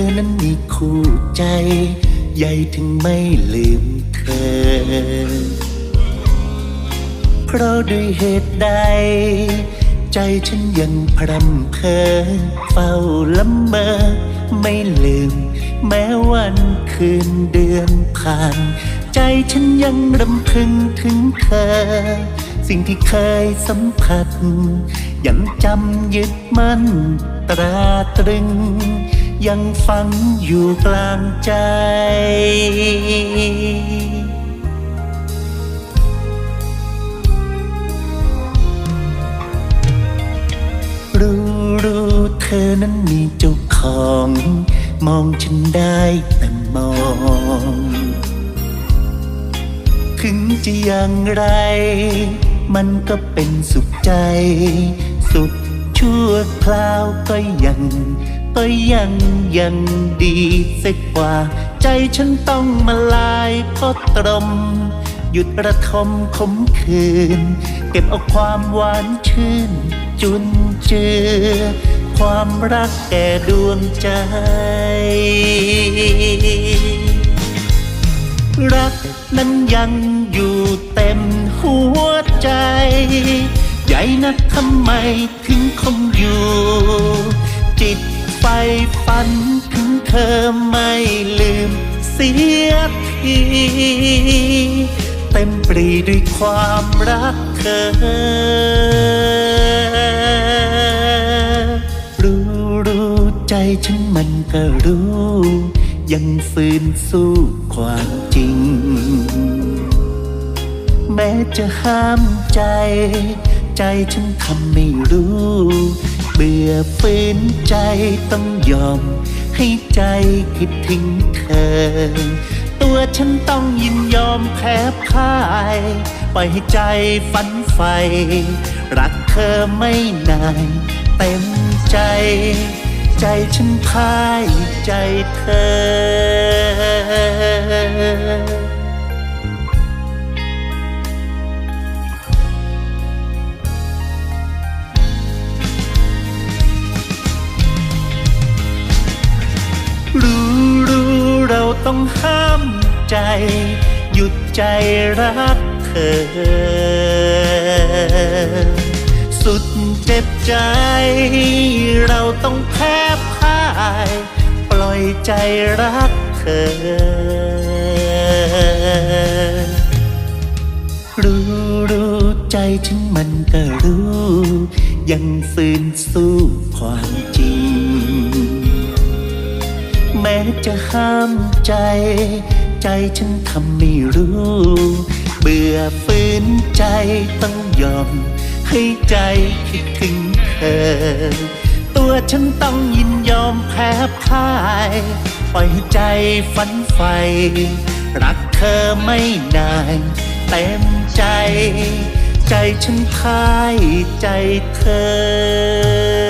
อนั้นมีคู่ใจใหญ่ถึงไม่ลืมเธอ เพราะด้วยเหตุใด ใจฉันยังพรำเพอเฝ้าละเมอไม่ลืม แม้วันคืนเดือนผ่าน ใจฉันยังรำพึงถึงเธอ สิ่งที่เคยสัมผัส ยังจำยึดมั่นตราตรึง ยังฝังอยู่กลางใจ รู้รู้เธอนั้นมีเจ้าของ มองฉันได้แต่มอง ถึงจะอย่างไร มันก็เป็นสุขใจ สุขชั่วคราวก็ยัง ก็ยังยังดีสักกว่า ใจฉันต้องมาลายเพราะตรม หยุดระทมขมคืน เก็บเอาความหวานชื่น จุนเจือ ความรักแก่ดวงใจ รักนั้นยังอยู่เต็มหัวใจ ใหญ่นักทำไมถึงคงอยู่ ฝันถึงเธอไม่ลืมเสียทีเต็มปรีด้วยความรักเธอ รู้รู้ใจฉันมันก็รู้ ยังฝืนสู้ความจริง แม้จะห้ามใจ ใจฉันทำไม่รู้ เบื่อฝืนใจต้องยอม ให้ใจคิดถึงเธอ ตัวฉันต้องยินยอมแพ้พ่าย ปล่อยให้ใจฝันใฝ่รักเธอไม่นานเต็มใจ ใจฉันพ่ายใจเธอ เราต้องห้ามใจ หยุดใจรักเธอ สุดเจ็บใจ เราต้องแพ้พ่าย ปล่อยใจรักเธอ รู้รู้ใจฉันมันก็รู้ ยังฝืนสู้ความจริง จะห้ามใจ ใจฉันทำไม่รู้ เบื่อฝืนใจต้องยอม ให้ใจคิดถึงเธอ ตัวฉันต้องยินยอมแพ้พ่าย ปล่อยใจฝันใฝ่รักเธอไม่นานเต็มใจ ใจฉันพ่ายใจเธอ